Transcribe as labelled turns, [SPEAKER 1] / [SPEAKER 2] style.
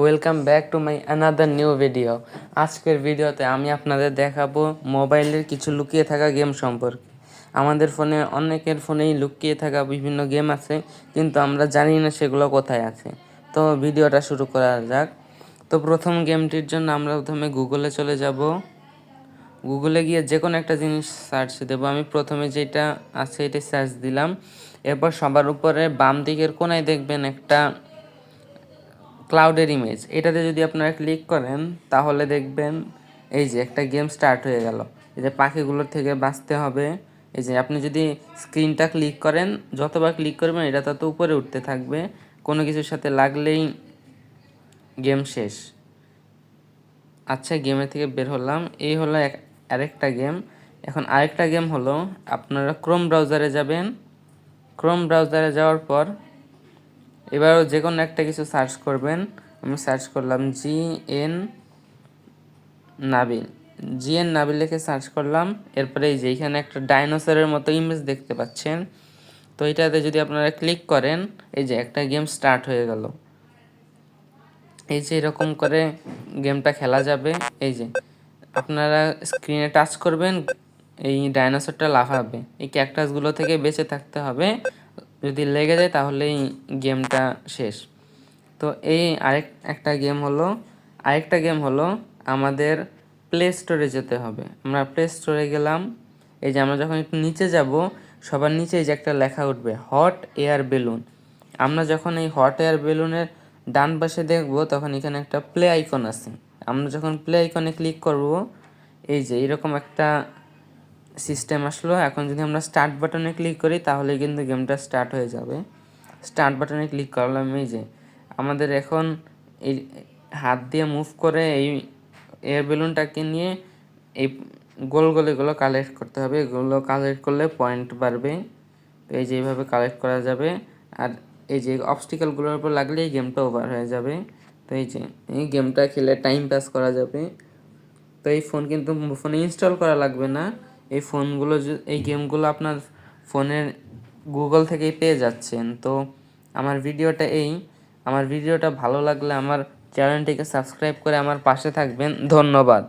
[SPEAKER 1] Welcome back to my another new video আজকের ভিডিওতে আমি আপনাদের দেখাবো মোবাইলের কিছু লুকিয়ে থাকা গেম সম্পর্কে। আমাদের ফোনে অনেকের ফোনেই লুকিয়ে থাকা বিভিন্ন গেম আছে, কিন্তু আমরা জানি না সেগুলো কোথায় আছে। তো ভিডিওটা শুরু করা যাক। তো প্রথম গেমটির জন্য আমরা প্রথমে গুগলে চলে যাব। গুগলে গিয়ে যে কোনো একটা জিনিস সার্চ দেবো। আমি প্রথমে যেটা আছে এটা সার্চ দিলাম। এরপর সবার উপরে বাম দিকের কোনায় দেখবেন একটা ক্লাউডের ইমেজ এটাতে যদি আপনারা ক্লিক করেন, তাহলে দেখবেন এই যে একটা গেম স্টার্ট হয়ে গেল। এই যে পাখিগুলোর থেকে বাঁচতে হবে। এই যে আপনি যদি স্ক্রিনটা ক্লিক করেন, যতবার ক্লিক করবেন, এটা তত উপরে উঠতে থাকবে। কোনো কিছুর সাথে লাগলেই গেম শেষ। আচ্ছা গেমের থেকে বের হলাম। এই হলো এক, আরেকটা গেম এখন আরেকটা গেম হলো, আপনারা ক্রোম ব্রাউজারে যাবেন। ক্রোম ব্রাউজারে যাওয়ার পর এবারও যে কোনো একটা কিছু সার্চ করবেন। আমি সার্চ করলাম G N Nabil. G N Nabil লিখে সার্চ করলাম। এরপরে এই যে এখানে একটা ডাইনোসরের মতো ইমেজ দেখতে পাচ্ছেন। তো এটাতে যদি আপনারা ক্লিক করেন, এই যে একটা গেম স্টার্ট হয়ে গেল। এই যে এরকম করে গেমটা খেলা যাবে। এই যে আপনারা স্ক্রিনে টাচ করবেন, এই ডাইনোসরটা লাফাবে। এই ক্যাকটাসগুলো থেকে বেঁচে থাকতে হবে। যদি লেগে যায় তাহলেই গেমটা শেষ। তো এই আরেক, একটা গেম হলো, আরেকটা গেম হলো আমাদের প্লে স্টোরে যেতে হবে। আমরা প্লে স্টোরে গেলাম, এই যে আমরা যখন একটু নিচে যাব, সবার নিচে এই যে একটা লেখা উঠবে হট এয়ার বেলুন আমরা যখন এই হট এয়ার বেলুনের ডান পাশে দেখব, তখন এখানে একটা প্লে আইকন আছে। আমরা যখন প্লে আইকনে ক্লিক করব, এই যে এরকম একটা সিস্টেম আসলো। এখন যদি আমরা স্টার্ট বাটনে ক্লিক করি, তাহলে কিন্তু গেমটা স্টার্ট হয়ে যাবে। স্টার্ট বাটনে ক্লিক করলাম এই যে, আমাদের এখন এই হাত দিয়ে মুভ করে এই এয়ার বেলুনটাকে নিয়ে এই গোল গোল এগুলো কালেক্ট করতে হবে। এগুলো কালেক্ট করলে পয়েন্ট বাড়বে। তো এই যে এইভাবে কালেক্ট করা যাবে। আর এই যে অবস্টিক্যালগুলোর উপর লাগলে এই গেমটা ওভার হয়ে যাবে। তো এই যে, এই গেমটা খেলে টাইম পাস করা যাবে। তো এই ফোন কিন্তু ফোনে ইনস্টল করা লাগবে না। এই ফোনগুলো এই গেমগুলো আপনার ফোনের গুগল থেকেই পেয়ে যাচ্ছেন। তো আমার ভিডিওটা এই। আমার ভিডিওটা ভালো লাগলে আমার চ্যানেলটিকে সাবস্ক্রাইব করে আমার পাশে থাকবেন। ধন্যবাদ।